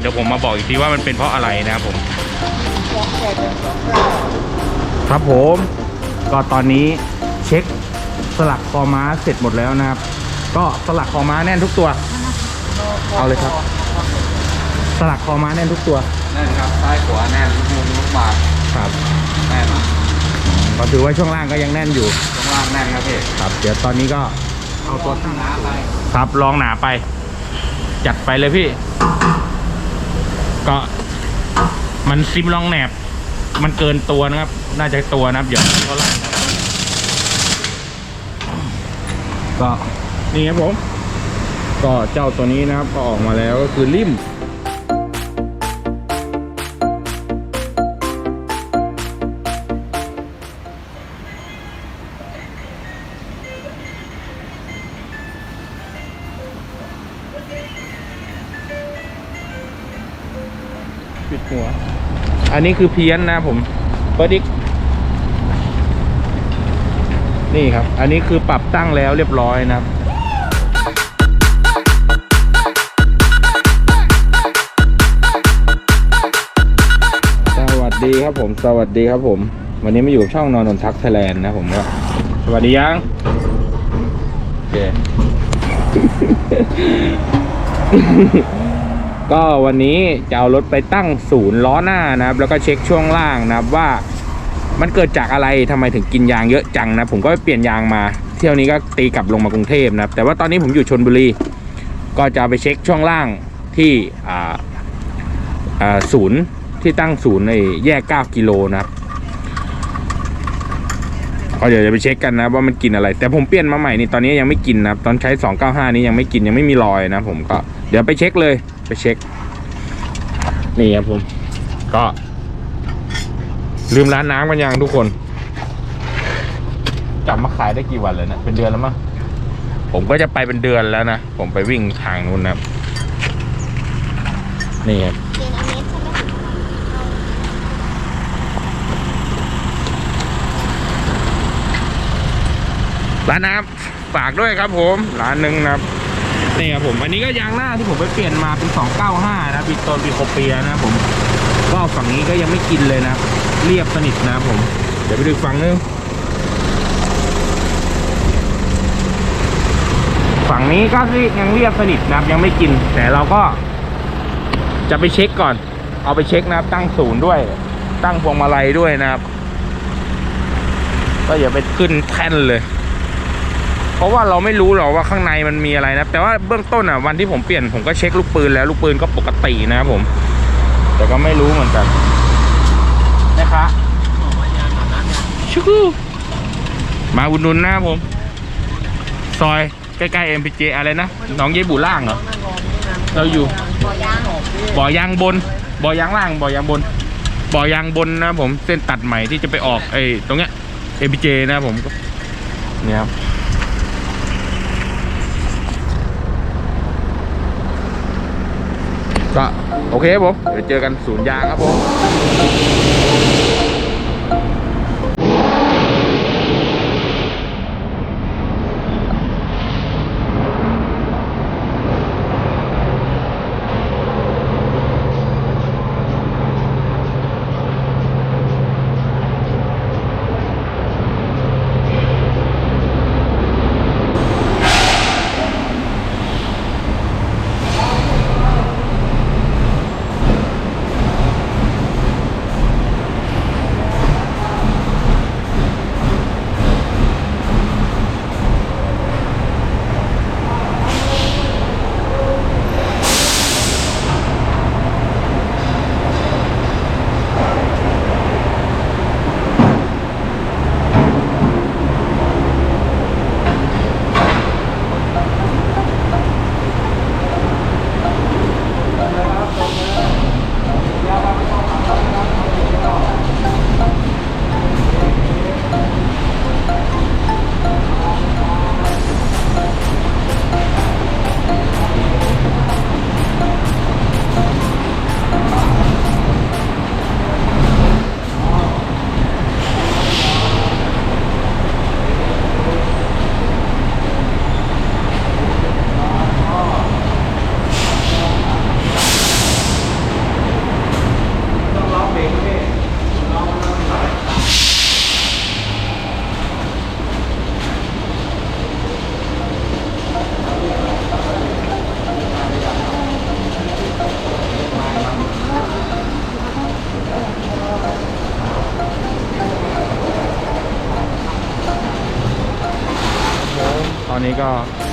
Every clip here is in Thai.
เดี๋ยวผมมาบอกอีกทีว่ามันเป็นเพราะอะไรนะครับผม ครับผมก็ตอนนี้เช็คสลักคอม้าเสร็จหมดแล้วนะครับ ก็สลักคอม้าแน่นทุกตัว เอาเลยครับ สลักคอม้าแน่นทุกตัวแน่นครับซ้ายขวาแน่นมุมลูกบาศก์ครับแน่นก็ถือว่าช่วงล่างก็ยังแน่นอยู่ข้างล่างแน่นครับพี่ครับ เดี๋ยวตอนนี้ก็เอาตัวตั้งหนาไปครับลองหนาไป จัดไปเลยพี่ ก็มันซิมลองแหนบ มันเกินตัวนะครับ น่าจะตัวนะครับเดี๋ยวเท่าไหร่ก็นี่ครับผม ก็เจ้าตัวนี้นะครับก็ออกมาแล้วก็คือริม อันนี้คือเพี้ยนนะผมเปิดอีกนี่ครับ อันนี้คือปรับตั้งแล้วเรียบร้อยนะครับสวัสดีครับผม สวัสดีครับผม วันนี้มาอยู่ช่องนอนนนทักไทยแลนด์นะผมก็สวัสดียังโอเค ก็วันนี้จะเอารถไปตั้งศูนย์ล้อหน้านะครับ แล้วก็เช็คช่วงล่างนะครับว่ามันเกิดจากอะไรทำไมถึงกินยางเยอะจังนะผมก็ไปเปลี่ยนยางมา เที่ยวนี้ก็ตีกลับลงมากรุงเทพนะครับแต่ว่าตอนนี้ผมอยู่ชนบุรี ก็จะไปเช็คช่วงล่างที่ศูนย์ที่ตั้งศูนย์ในแยก 9 กิโลนะครับก็เดี๋ยวจะไปเช็คกันนะว่ามันกินอะไร แต่ผมเปลี่ยนมาใหม่นี่ตอนนี้ยังไม่กินนะครับตอนใช้ 295 นี้ยังไม่กินยังไม่มีรอยนะผมก็เดี๋ยวไปเช็คเลย ไปเช็ค นี่ครับผม ก็ ลืมร้านน้ำกันยังทุกคนจำมาขายได้กี่วันแล้วนะเป็นเดือนแล้วมั้งผมก็จะไปเป็นเดือนแล้วนะ ผมไปวิ่งทางนู้นนะนี่ครับร้านน้ำฝากด้วยครับผม ร้านหนึ่งนะครับ นี่ครับผมอันนี้ก็ยางหน้าที่ผมไปเปลี่ยนมาเป็น 295 นะบิโตนบิโคเปียนะครับผมก็ฝั่งนี้ก็ยังไม่กินเลยนะ เรียบสนิทนะผม เดี๋ยวไปดูฝั่งนึงฝั่งนี้ก็ยังเรียบสนิทนะครับยังไม่กิน แต่เราก็ จะไปเช็คก่อน เอาไปเช็คนะครับ ตั้งศูนย์ด้วย ตั้งพวงมาลัยด้วยนะครับ ก็อย่าไปขึ้นแท่นเลย เพราะว่าเราไม่รู้หรอกว่าข้างในมันมีอะไรนะ แต่ว่าเบื้องต้นอะวันที่ผมเปลี่ยนผมก็เช็คลูกปืนแล้วลูกปืนก็ปกตินะครับผม แต่ก็ไม่รู้เหมือนกันนะคะชูมาอุดหนุนนะครับผม ซอยใกล้ๆ MPJ อะไรนะหน้องเยบุล่างเหรอเราอยู่บ่อยางบอยางบนบ่อยางล่างบ่อยางบนบ่อยางบนนะผมเส้นตัดใหม่ที่จะไปออกไอ้ตรงเนี้ย MPJ นะครับผมเนี่ยครับ ก็โอเคครับผม เดี๋ยวเจอกันศูนย์ยางครับผม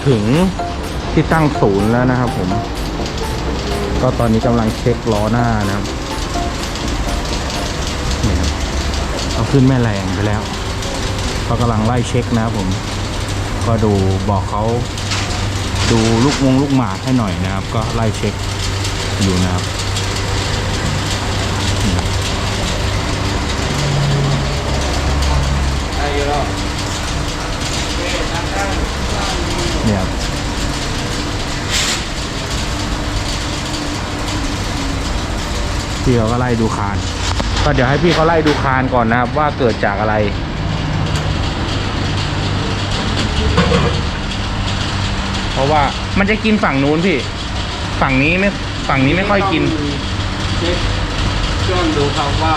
ถึงที่ตั้งศูนย์แล้วนะครับผม ก็ตอนนี้กำลังเช็คล้อหน้านะครับเอาขึ้นแม่แรงไปแล้วเขากำลังไล่เช็คนะครับผม ก็ดูบอกเขาดูลูกวงลูกหมาให้หน่อยนะครับ ก็ไล่เช็คอยู่นะครับนี่ครับ ได้เยอะแล้ว เนี่ยครับ พี่เขาก็ไล่ดูคาน ก็เดี๋ยวให้พี่เขาไล่ดูคานก่อนนะครับ ว่าเกิดจากอะไรเพราะว่ามันจะกินฝั่งนู้นพี่ ฝั่งนี้ไม่ฝั่งนี้ไม่ค่อยกินเช็คเครื่องดูครับว่า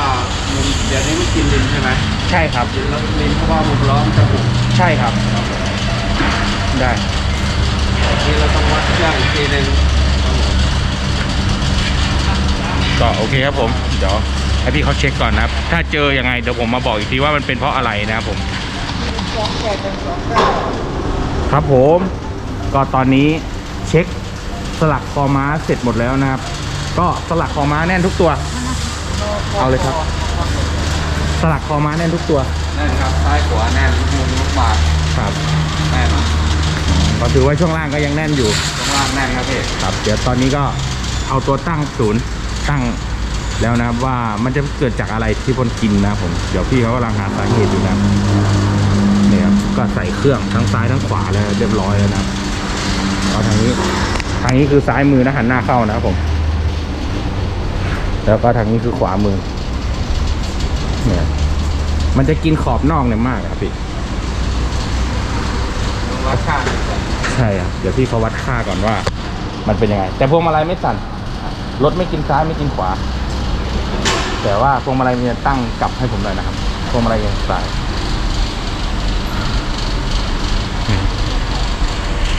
มุมเดี๋ยวนี้ไม่กินดินใช่ไหมใช่ครับดินแล้วดินเพราะว่ามุมล้อมจะบุกใช่ครับ ได้นี่เราต้องวัดเครื่องอีกทีหนึง ก็โอเคครับผมเดี๋ยวให้พี่เขาเช็คก่อนนะครับ ถ้าเจอยังไงเดี๋ยวผมมาบอกอีกทีว่ามันเป็นเพราะอะไรนะครับผมครับผม ก็ตอนนี้เช็คสลักคอม้าเสร็จหมดแล้วนะครับ ก็สลักคอม้าแน่นทุกตัว เอาเลยครับ สลักคอม้าแน่นทุกตัวแน่นครับซ้ายขวาแน่นมุมลูกหมากครับแน่นก็ถือว่าช่วงล่างก็ยังแน่นอยู่ข้างล่างแน่นครับพี่ครับ เดี๋ยวตอนนี้ก็เอาตัวตั้งศูนย์ ตั้งแล้วนะครับว่ามันจะเกิดจากอะไรที่พ่นกินนะครับผมเดี๋ยวพี่เขากำลังหาสาเหตุอยู่นะครับเนี่ยครับก็ใส่เครื่องทั้งซ้ายทั้งขวาแล้วเรียบร้อยแล้วนะครับเอาทางนี้ทางนี้คือซ้ายมือนะหันหน้าเข้านะครับผม แล้วก็ทางนี้คือขวามือ เนี่ย มันจะกินขอบนอกเนี่ยมากครับพี่วัดค่าหน่อยก่อนใช่ครับเดี๋ยวพี่เขาวัดค่าก่อนว่า มันเป็นยังไง แต่พวงมาลัยไม่สั่น รถไม่กินซ้ายไม่กินขวา แต่ว่าพวงมาลัยมันจะตั้งกลับให้ผมหน่อยนะครับพวงมาลัยยังซ้าย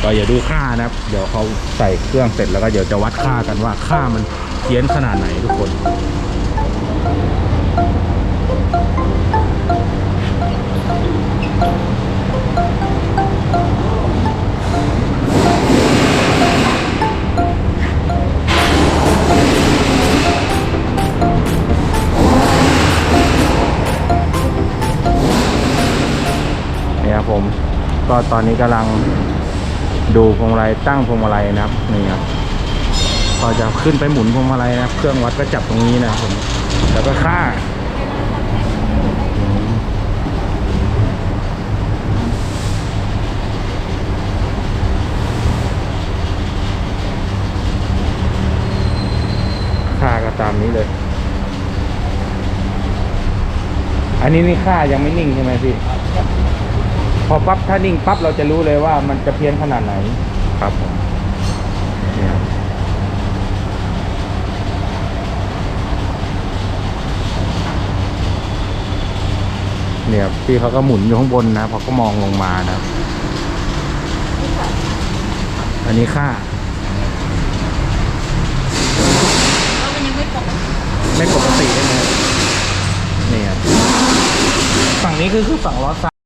ก็อย่าดูค่านะครับ เดี๋ยวเขาใส่เครื่องเสร็จแล้วก็เดี๋ยวจะวัดค่ากันว่าค่ามันเพี้ยนขนาดไหนทุกคนเผม ก็ตอนนี้กำลังดูพวงมาลัยตั้งพวงมาลัยนะครับนี่ครับก็จะขึ้นไปหมุนพวงมาลัยนะครับ เครื่องวัดก็จับตรงนี้นะครับผมแล้วก็ค่าค่าก็ตามนี้เลย อันนี้นี่ค่ายังไม่นิ่งใช่ไหมพี่ พอปั๊บถ้านิ่งปั๊บเราจะรู้เลยว่ามันจะเพี้ยนขนาดไหนครับผมเนี่ยครับเนี่ยครับพี่เขาก็หมุนอยู่ข้างบนนะพอก็มองลงมานะครับ อันนี้ค่าแล้วมันยังไม่ปกติไม่ปกติใช่ไหมนี่ครับฝั่งนี้คือคือฝั่งล้อซ้าย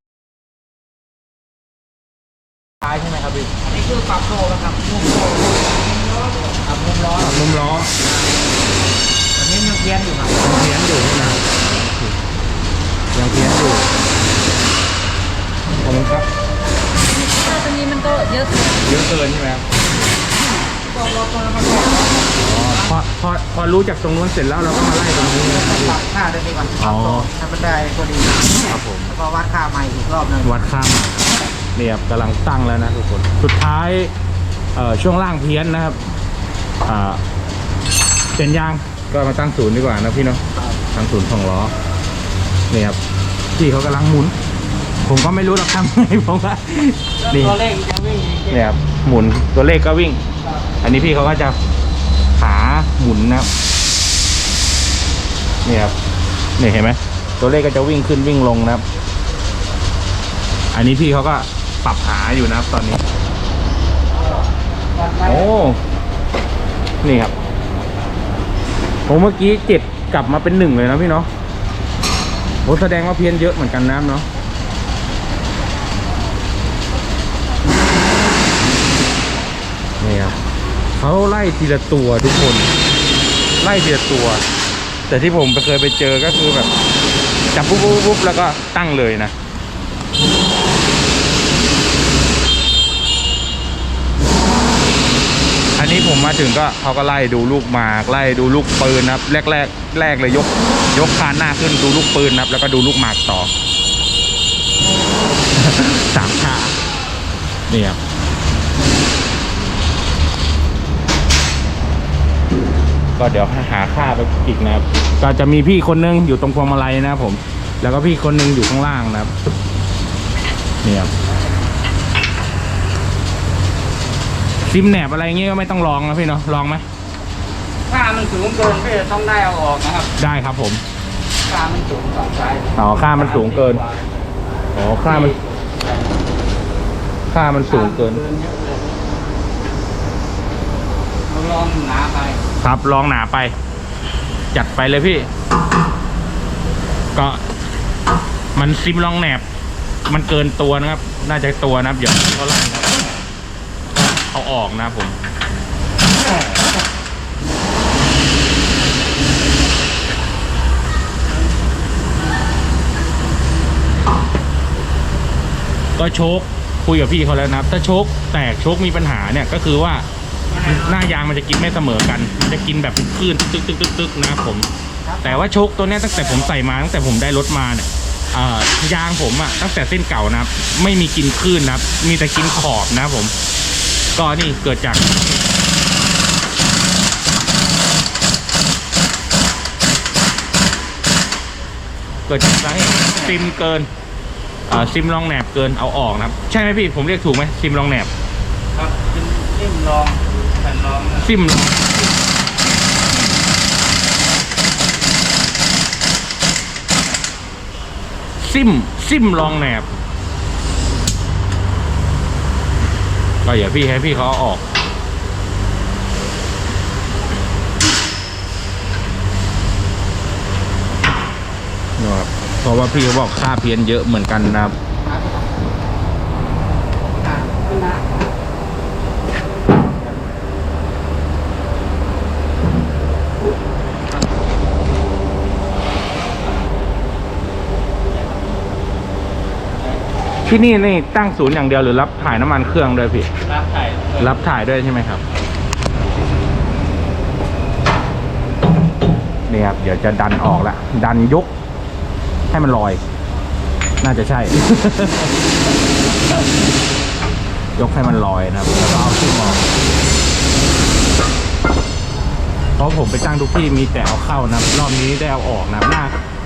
ใช่ไหมครับพี่อันนี้คือปรับโซ่แล้วครับมุมโซ่ครับมุมล้อฝั่งมุมล้ออันนี้ยังเพี้ยนอยู่ครับยังเพี้ยนอยู่ใช่ไหมครับยังเพี้ยนอยู่ขอบคุณครับถ้าตรงนี้มันก็เยอะเกินเยอะเกินใช่ไหมครับก็รถตัวนั้นมันก็อ๋อพอพอพอรู้จากตรงนู้นเสร็จแล้วเราก็มาไล่ตรงนี้นะครับพี่ปรับค่าได้ดีกว่าปอ๋รัอบโซ่ให้มันได้พอดีครับผมแล้วก็วัดค่าใหม่อีกรอบหนึงวัดค่ามาเนี่ยครับกำลังตั้งแล้วนะทุกคน สุดท้ายช่วงล่างเพี้ยนนะครับเปลี่ยนยางก็มาตั้งศูนย์ดีกว่านะพี่เนาะตั้งศูนย์สองล้อนี่ครับพี่เขากำลังหมุน ผมก็ไม่รู้หรอกทำไงผมว่านี่ตัวเลขจะวิ่งเนี่ยครับหมุนตัวเลขก็วิ่ง อันนี้พี่เขาก็จะขาหมุนนะครับนี่ครับนี่เห็นไหมตัวเลขก็จะวิ่งขึ้นวิ่งลงนะครับ อันนี้พี่เขาก็ ปรับหาอยู่นะครับตอนนี้ โอ้ นี่ครับผมเมื่อกี้เจ็ดกลับมาเป็นหนึ่งเลยนะพี่เนาะโอ้แสดงว่าเพี้ยนเยอะเหมือนกันน้ำเนาะนี่ครับเขาไล่ทีละตัวทุกคน ไล่ทีละตัว แต่ที่ผมเคยไปเจอก็คือแบบจับปุ๊บปุ๊บแล้วก็ตั้งเลยนะ นนี้ผมมาถึงก็เขาก็ไล่ดูลูกหมากไล่ดูลูกปืนนะครับแรกแรกแรกเลยยก ยกคานหน้าขึ้นดูลูกปืนนะครับ แล้วก็ดูลูกหมากต่อสามชานี่ครับก็เดี๋ยวหาค่าไปอีกนะครับ ก็จะมีพี่คนนึงอยู่ตรงพวงมาลัยนะครับผม แล้วก็พี่คนนึงอยู่ข้างล่างนะครับนี่ครับ ซิมแหนบอะไรเงี้ยก็ไม่ต้องลองนะพี่เนาะลองไหมค่ามันสูงเกินพี่ต้องได้เอาออกนะครับได้ครับผมค่ามันสูงฝั่งซ้ายอ๋อค่ามันสูงเกินอ๋อค่ามัน ค่ามันสูงเกินเยอะเลยเราลองหนาไป ครับลองหนาไป จัดไปเลยพี่ ก็ มันซิมลองแหนบ มันเกินตัวนะครับ น่าจะตัวนะครับเดี๋ยวเขาไล่นะครับ เอาออกนะครับผมก็โชคคุยกับพี่เขาแล้วนะครับ ถ้าโชคแตกโชคมีปัญหาเนี่ยก็คือว่าหน้ายางมันจะกินไม่เสมอกัน มันจะกินแบบคลื่นตึกตึกตึกตึกนะครับผม แต่ว่าโชคตัวนี้ตั้งแต่ผมใส่มาตั้งแต่ผมได้รถมาเนี่ยยางผมอะตั้งแต่เส้นเก่านะครับ ไม่มีกินคลื่นนะครับ มีแต่กินขอบนะครับผม ก็นี่เกิดจากเกิดจากสาเหตุซิมเกินเอ่อซิมลองแหนบเกินเอาออกนะครับ ใช่ไหมพี่ผมเรียกถูกไหมซิมลองแหนบครับจิ้มจิ้มลองแผ่นลองนะซิมซิมซิมลองแหนบ ก็อย่าพี่ให้พี่เขาอออก นะครับเพราะว่าพี่เขาบอกค่าเพี้ยนเยอะเหมือนกันนะครับ อะขึ้นนะ ที่นี่นี่ตั้งศูนย์อย่างเดียวหรือรับถ่ายน้ำมันเครื่องด้วยพี่ รับไข่รับถ่ายด้วยใช่ไหมครับ นี่ครับ เดี๋ยวจะดันออกละดันยก ให้มันลอย น่าจะใช่ ยกให้มันลอยนะครับแล้วก็เอาขึ้นมองเพราะผมไปตั้งทุกที่มีแต่เอาเข้านะครับรอบนี้ได้เอาออกนะครับน่า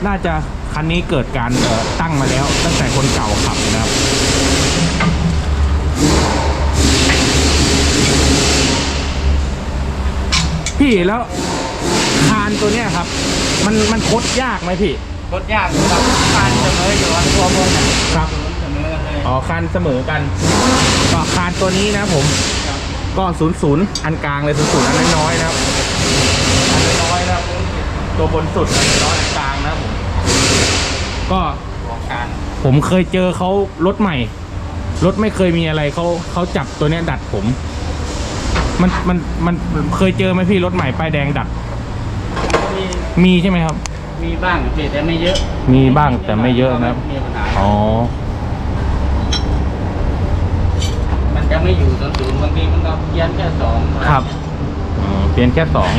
น่าจะ คันนี้เกิดการเอ่อตั้งมาแล้ว ตั้งแต่คนเก่าขับนะครับพี่แล้วคานตัวเนี้ยครับ มันมันคดยากไหมพี่รถยากครับการเสมออยู่อันตัวบนน่ะครับเสมอกันเลยอ๋อคานเสมอกันก็คานตัวนี้นะผมก็ศูนย์ศูนย์อันกลางเลยศูนย์ศูนย์อันน้อยๆนะครับอันน้อยๆนะครับตัวบนสุดอันน้อยอันกลางนะครับผม ก็ของการผมเคยเจอเขารถใหม่ รถไม่เคยมีอะไรเขาเขาจับตัวเนี้ยดัดผม มันมันมันเคยเจอไหมพี่รถใหม่ป้ายแดงดัดก็มีมีใช่ไหมครับ มีบ้างพี่แต่ไม่เยอะ มีบ้างแต่ไม่เยอะนะครับ มีปัญหาอ๋อ มันจะไม่อยู่ศูนย์ศูนย์บางทีมันก็เพี้ยนแค่สองครับอ๋อเปลี่ยนแค่สอง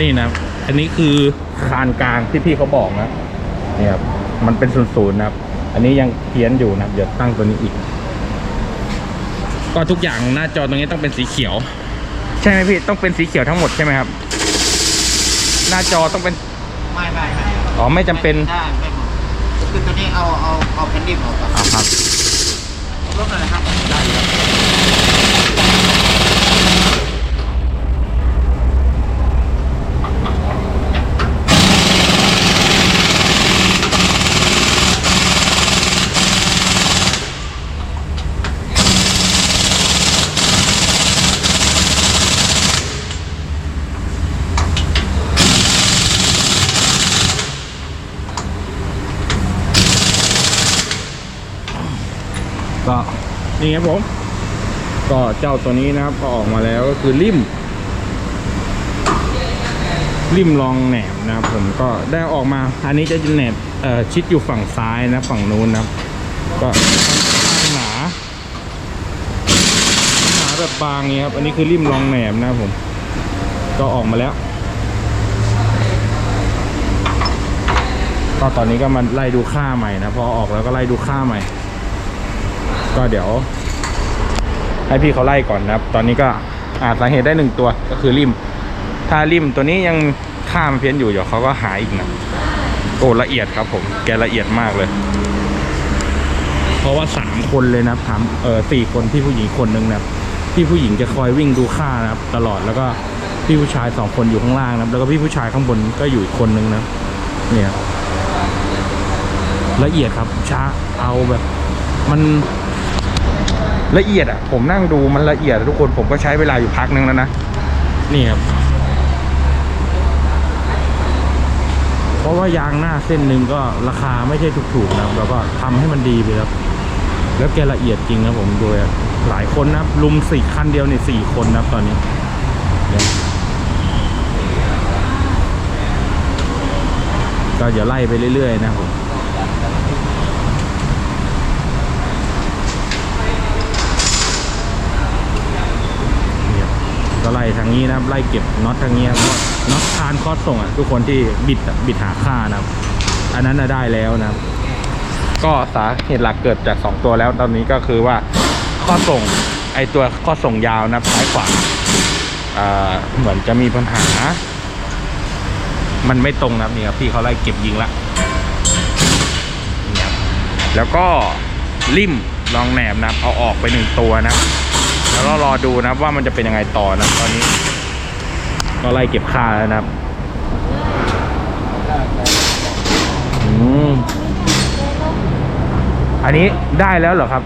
นี่นะ อันนี้คือคานกลางที่พี่เขาบอกนะเนี่ยครับมันเป็นศูนย์ๆนะครับ อันนี้ยังเพี้ยนอยู่นะครับเดี๋ยวตั้งตัวนี้อีก ก็ทุกอย่างหน้าจอตรงนี้ต้องเป็นสีเขียว ใช่ไหมพี่ต้องเป็นสีเขียวทั้งหมดใช่ไหมครับ หน้าจอต้องเป็นไม่ไม่ไม่อ๋อไม่จำเป็นได้ไม่หมดคือตัวนี้เอาเอาเอาแผ่นดิบออกก่อนอ่าครับ ลบเลยนะครับได้อยู่แล้ว น ก็ นี่ครับผม ก็เจ้าตัวนี้นะครับก็ออกมาแล้วก็คือริมริมรองแหนบนะครับผมก็ได้ออกมา อันนี้จะแหนบชิดอยู่ฝั่งซ้ายนะฝั่งนู้นนะครับ ก็ข้างหนาหนาแบบบางเงี้ยครับ อันนี้คือริมรองแหนบนะครับผม ก็ออกมาแล้วก็ตอนนี้ก็มาไล่ดูค่าใหม่นะพอออกแล้วก็ไล่ดูค่าใหม่ ก็เดี๋ยว ให้พี่เขาไล่ก่อนนะครับ ตอนนี้ก็อาจสาเหตุได้หนึ่งตัวก็คือริม ถ้าริมตัวนี้ยังค่ามเพี้ยนอยู่เดี๋ยวเขาก็หายอีกนะโอ้ละเอียดครับผมแกละเอียดมากเลย เพราะว่าสามคนเลยนะครับถามเออสี่คนพี่ผู้หญิงคนหนึ่งนะพี่ผู้หญิงจะคอยวิ่งดูค่านะครับ ตลอดแล้วก็พี่ผู้ชายสองคนอยู่ข้างล่างนะแล้วก็พี่ผู้ชายข้างบนก็อยู่อีกคนนึงนะเนี่ยละเอียดครับช้าเอาแบบ มัน ละเอียดอะ ผมนั่งดูมันละเอียดทุกคนผมก็ใช้เวลาอยู่พักนึงแล้วนะ นี่ครับ เพราะว่ายางหน้าเส้นหนึ่งก็ราคาไม่ใช่ถูกๆนะครับแล้วก็ทำให้มันดีไปครับ แล้วแกละเอียดจริงนะผมดูหลายคนนะลุมสี่คันเดียวเนี่ยสี่คนนะตอนนี้เนี่ยก็อย่าไล่ไปเรื่อยๆนะผม เนี่ยก็ ไล่ทางนี้นะครับไล่เก็บน็อตทางนี้ครับน็อตคานคอสส่งอะทุกคนที่บิดบิดหาค่านะครับ อันนั้นน่ะได้แล้วนะครับ ก็สาเหตุหลักเกิดจาก 2 ตัวแล้วตอนนี้ก็คือว่าข้อส่งไอตัวข้อส่งยาวนะซ้ายขวาอ่าเหมือนจะมีปัญหา มันไม่ตรงนะนี่ครับพี่เขาไล่เก็บยิงละเนี่ยแล้วก็ริมรองแหนบนะเอาออกไปหนึ่งตัวนะ แล้วเรารอดูนะว่ามันจะเป็นยังไงต่อนะตอนนี้ก็ไล่เก็บค่าแล้วนะครับอืมอันนี้ได้แล้วเหรอครับ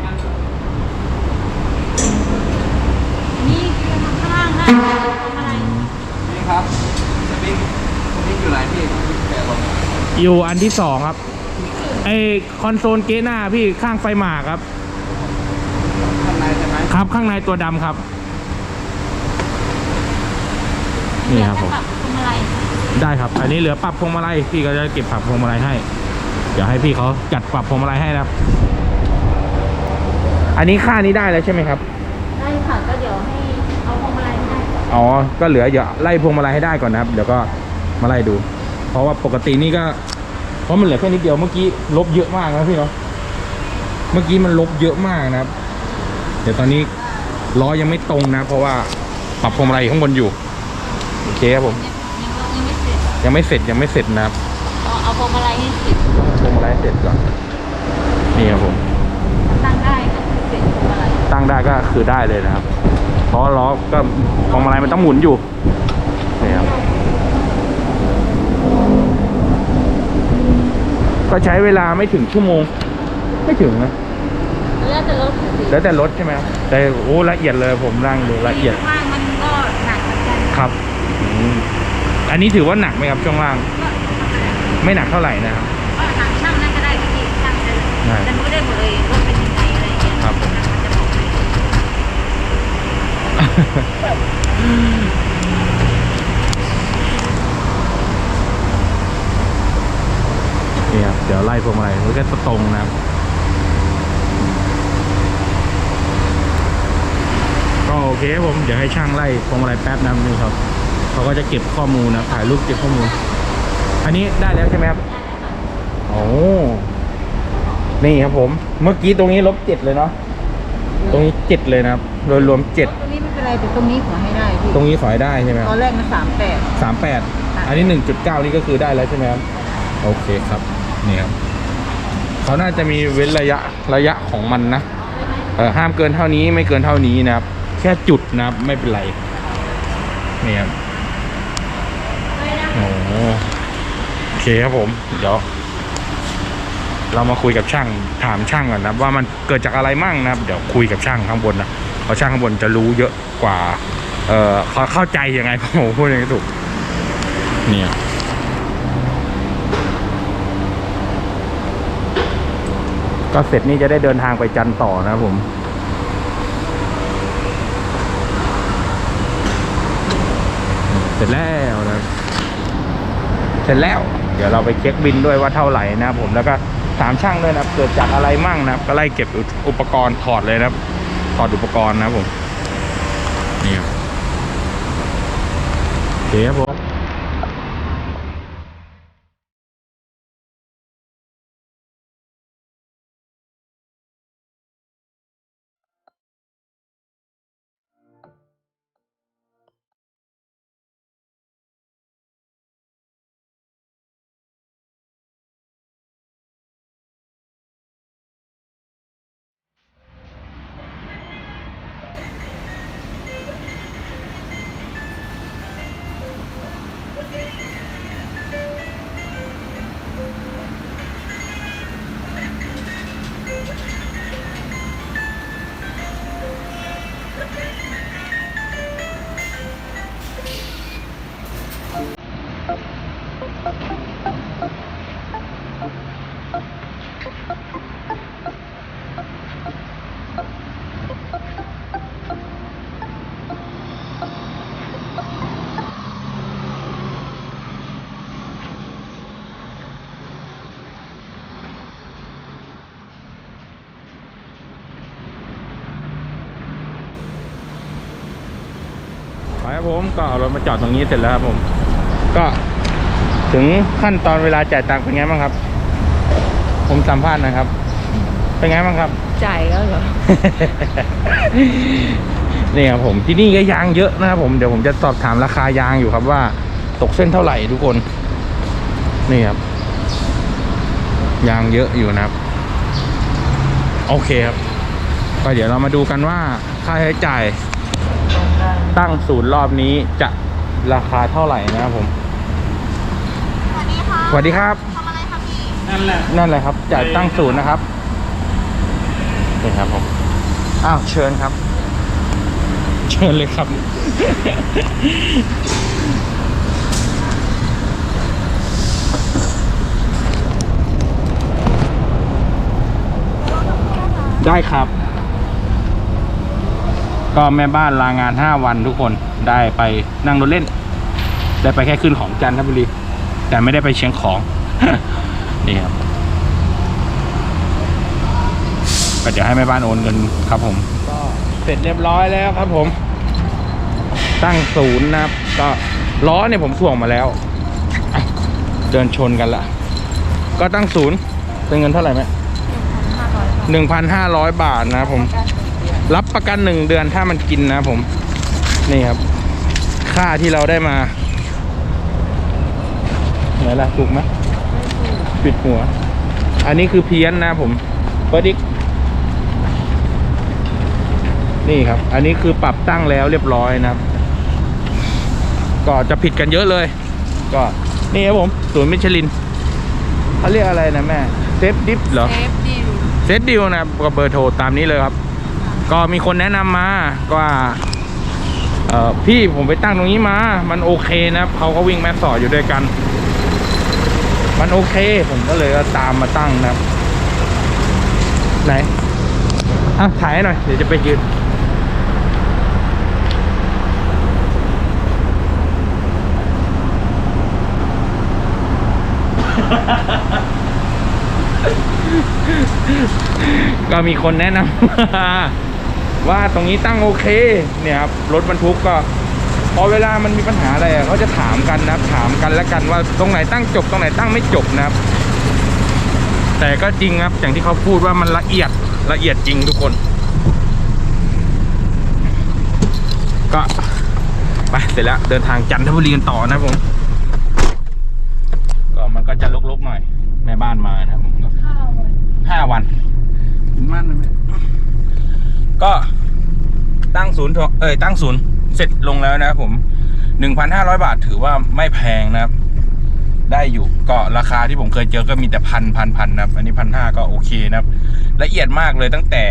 นี่ข้างล่างได้ทำอะไรนี่ครับสวิงสวิงอยู่ไหนพี่แกะลงอยู่อันที่สองครับไอคอนโซลเกหน้าพี่ข้างไฟหมากครับ ข้างในใช่ไหม ครับข้างในตัวดำครับ นี่ครับผมเดี๋ยวจะปรับทำอะไรได้ครับ อันนี้เหลือปรับพวงมาลัยพี่ก็จะเก็บปรับพวงมาลัยให้ เดี๋ยวให้พี่เขาจัดปรับพวงมาลัยให้นะครับ อันนี้ค่านี้ได้แล้วใช่ไหมครับ ได้ค่ะก็เดี๋ยวให้เอาพวงมาลัยให้อ๋อ ก็เหลืออย่าไล่พวงมาลัยให้ได้ก่อนนะครับ เดี๋ยวก็มาไล่ดู เพราะว่าปกตินี่ก็ เพราะมันเหลือแค่นิดเดียวเมื่อกี้ลบเยอะมากนะพี่เนาะ เมื่อกี้มันลบเยอะมากนะครับเดี๋ยวตอนนี้ล้อยังไม่ตรงนะ เพราะว่าปรับพวงมาลัยอยู่ข้างบนอยู่ โอเคครับผมยังยังไม่เสร็จยังไม่เสร็จยังไม่เสร็จนะครับเอาเอาพวงมาลัยให้เสร็จพวงมาลัยให้เสร็จก่อนนี่ครับผม ตั้งได้ก็คือเสร็จพวงมาลัยตั้งได้ก็คือได้เลยนะครับเพราะล้อก็พวงมาลัยมันต้องหมุนอยู่นี่ครับก็ใช้เวลาไม่ถึงชั่วโมง ไม่ถึงนะ แล้วแต่รถสิแล้วแต่รถใช่ไหมครับแต่โอ้ละเอียดเลยผมร่างดูละเอียดข้างล่างมันก็หนักเหมือนกันครับอืมอันนี้ถือว่าหนักไหมครับช่วงล่างไม่หนักเท่าไหร่นะครับ ก็ทางช่างนั่นก็ได้ที่ช่างจะได้ จะรู้ได้หมดเลยรถเป็นยังไงอะไรอย่างเงี้ยครับผมมันจะบอกให้นี่ครับเดี๋ยวไล่พวงมาลัยมันก็จะตรงนะครับ โอเคครับผม เดี๋ยวให้ช่างไล่พวงมาลัยแป๊บนะครับนี่ครับเขาก็จะเก็บข้อมูลนะถ่ายรูปเก็บข้อมูล อันนี้ได้แล้วใช่ไหมครับโอ้นี่ครับผม เมื่อกี้ตรงนี้ลบเจ็ดเลยเนาะตรงนี้เจ็ดเลยนะครับโดยรวมเจ็ดตรงนี้ไม่เป็นไรแต่ตรงนี้ขอให้ได้พี่ตรงนี้ขอให้ได้ใช่ไหมคตรัอบนแรกมันสามแปดสามแปดอันนี้หนึ่งจุดเก้านี่ก็คือได้แล้วใช่ไหมครับโอเคครับนี่ครับเขาน่าจะมีเว้นระยะระยะของมันนะเออห้ามเกินเท่านี้ไม่เกินเท่านี้นะครับแค่จุดนะครับไม่เป็นไรนี่ครับโอ้โอเคครับผม เดี๋ยว เรามาคุยกับช่างถามช่างก่อนนะว่ามันเกิดจากอะไรมั่งนะครับ เดี๋ยวคุยกับช่างข้างบนนะเพราะช่างข้างบนจะรู้เยอะกว่า เออเขาเข้าใจยังไงผมพูดยังไงถูกเนี่ยกก็เสร็จนี่จะได้เดินทางไปจันต่อนะครับผม เสร็จแล้วนะเสร็จแล้ว เดี๋ยวเราไปเช็คบินด้วยว่าเท่าไหร่นะผมแล้วก็ถามช่างด้วยนะเกิดจากอะไรมั่งนะก็ไล่เก็บอุปกรณ์ถอดเลยนะถอดอุปกรณ์นะผมนี่ครับโอเคครับผม ผมก็เอารถมาจอดตรงนี้เสร็จแล้วครับผม ก็ถึงขั้นตอนเวลาจ่ายตังค์เป็นไงบ้างครับ ผมสัมภาษณ์นะครับ เป็นไงบ้างครับ จ่ายแล้วเหรอ นี่ครับผมที่นี่ก็ยางเยอะนะครับผมเดี๋ยวผมจะสอบถามราคายางอยู่ครับว่า ตกเส้นเท่าไหร่ทุกคน นี่ครับ ยางเยอะอยู่นะครับ โอเคครับก็เดี๋ยวเรามาดูกันว่าค่าใช้จ่าย ตั้งศูนย์รอบนี้จะราคาเท่าไหร่นะครับผม สวัสดีค่ะสวัสดีครับ ทำอะไรคะพี่นั่นแหละ นั่นแหละครับจ่ายตั้งศูนย์นะครับนี่ครับผมอ้าวเชิญครับ เชิญเลยครับ ได้ครับ ก็แม่บ้านลางานห้าวันทุกคนได้ไปนั่งรถเล่น ได้ไปแค่ขึ้นของจันทบุรี แต่ไม่ได้ไปเชียงของ นี่ครับก็เดี๋ยวให้แม่บ้านโอนเงินครับผม ก็เสร็จเรียบร้อยแล้วครับผม ตั้งศูนย์นะครับ ก็ล้อเนี่ยผมถ่วงมาแล้วอะเดินชนกันละ ก็ตั้งศูนย์เป็นเงินเท่าไหร่ไหมห้าร้อยหนึ่งพันห้าร้อยบาทนะครับผม รับประกันหนึ่งเดือนถ้ามันกินนะครับผม นี่ครับ ค่าที่เราได้มาไหนล่ะถูกไหมปิดหัว อันนี้คือเพี้ยนนะครับผมเปิดอีกนี่ครับ อันนี้คือปรับตั้งแล้วเรียบร้อยนะครับ ก็จะผิดกันเยอะเลย ก็นี่ครับผมศูนย์มิชลินเขาเรียกอะไรนะแม่เซฟดิฟเหรอเซฟดิวเซตดิวนะครับก็เบอร์โทรตามนี้เลยครับ ก็มีคนแนะนำมาก็ว่าเออพี่ผมไปตั้งตรงนี้มา มันโอเคนะเขาก็วิ่งแมสสอดอยู่ด้วยกัน มันโอเค ผมก็เลยตามมาตั้งนะไหนอะถ่ายหหน่อย เดี๋ยวจะไปยืนก็มีคนแนะนำมา ว่าตรงนี้ตั้งโอเคเนี่ยครับรถบรรทุกก็พอเวลามันมีปัญหาอะไรอะเขาจะถามกันนะครับ ถามกันแล้วกันว่าตรงไหนตั้งจบตรงไหนตั้งไม่จบนะครับ แต่ก็จริงครับอย่างที่เขาพูดว่ามันละเอียดละเอียดจริงทุกคน ก็ไปเสร็จแล้วเดินทางจันทบุรีกันต่อนะครับผมก็มันก็จะลกๆหน่อยแม่บ้านมานะครับผมก็ข้าววันห้าวันมั่นไหม ก็ตั้งศูนย์เอ้ยตั้งศูนย์เสร็จลงแล้วนะครับผมหนึ่งพันห้าร้อยบาทถือว่าไม่แพงนะครับ ได้อยู่ก็ราคาที่ผมเคยเจอก็มีแต่พันพันพันนะครับ อันนี้พันห้าก็โอเคนะครับ ละเอียดมากเลยตั้งแต่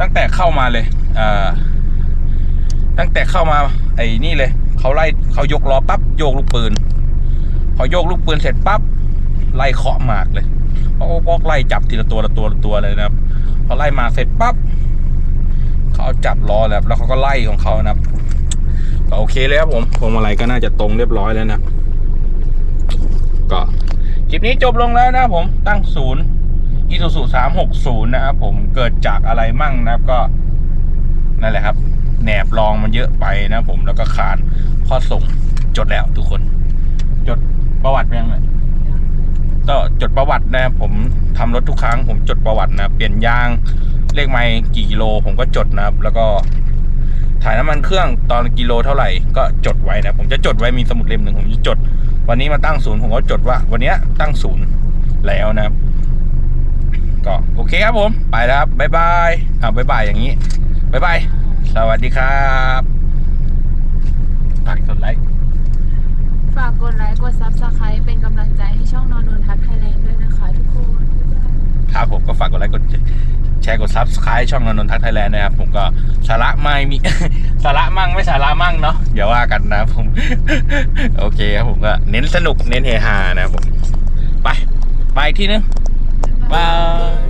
ตั้งแต่เข้ามาเลยเอ่อตั้งแต่เข้ามาไอ้นี่เลยเขาไล่เขายกล้อปั๊บโยกลูกปืนพอโยกลูกปืนเสร็จปั๊บไล่เคาะหมากเลยป๊อกป๊อกไล่จับทีละตัวละตัวละตัวเลยนะครับ พอไล่มาเสร็จปั๊บเขาจับล้อแล้วแล้วเขาก็ไล่ของเขานะครับก็โอเคเลยครับผมพวงมาลัยก็น่าจะตรงเรียบร้อยแล้วนะก็คลิปนี้จบลงแล้วนะผมตั้งศูนย์อีซูซูสามหกศูนย์นะครับผมเกิดจากอะไรมั่งนะครับก็นั่นแหละครับแหนบรองมันเยอะไปนะผมแล้วก็คานข้อส่งจดแล้วทุกคน จดประวัติไปยังไง ก็จดประวัตินะครับผมทำรถทุกครั้ง ผมจดประวัตินะเปลี่ยนยางเลขไมล์กี่กิโล ผมก็จดนะครับ แล้วก็ถ่ายน้ำมันเครื่องตอนกิโลเท่าไหร่ก็จดไว้นะ ผมจะจดไว้มีสมุดเล่มหนึ่งผมจะจด วันนี้มาตั้งศูนย์ผมก็จดว่า วันนี้ตั้งศูนย์แล้วนะครับ ก็โอเคครับผม ไปแล้วครับบ๊ายบายอ่าบ๊ายบายอย่างนี้บ๊ายบายสวัสดีครับฝากกดไลค์ ฝากกดไลค์ กดซับสไครป์เป็นกำลังใจให้ช่องนอนนนทัศน์ไทยแลนด์ด้วยนะคะทุกคน ครับผมก็ฝากกดไลค์กดแชร์กด subscribe ช่องนนนทัศน์ไทยแลนด์นะครับ ผมก็สาระไม่มี สาระมั่งไม่สาระมั่งเนาะอย่าว่ากันนะครับผม โอเคครับผมก็เน้นสนุกเน้นเฮฮานะครับผม ไป ไปอีกที่นึงบาย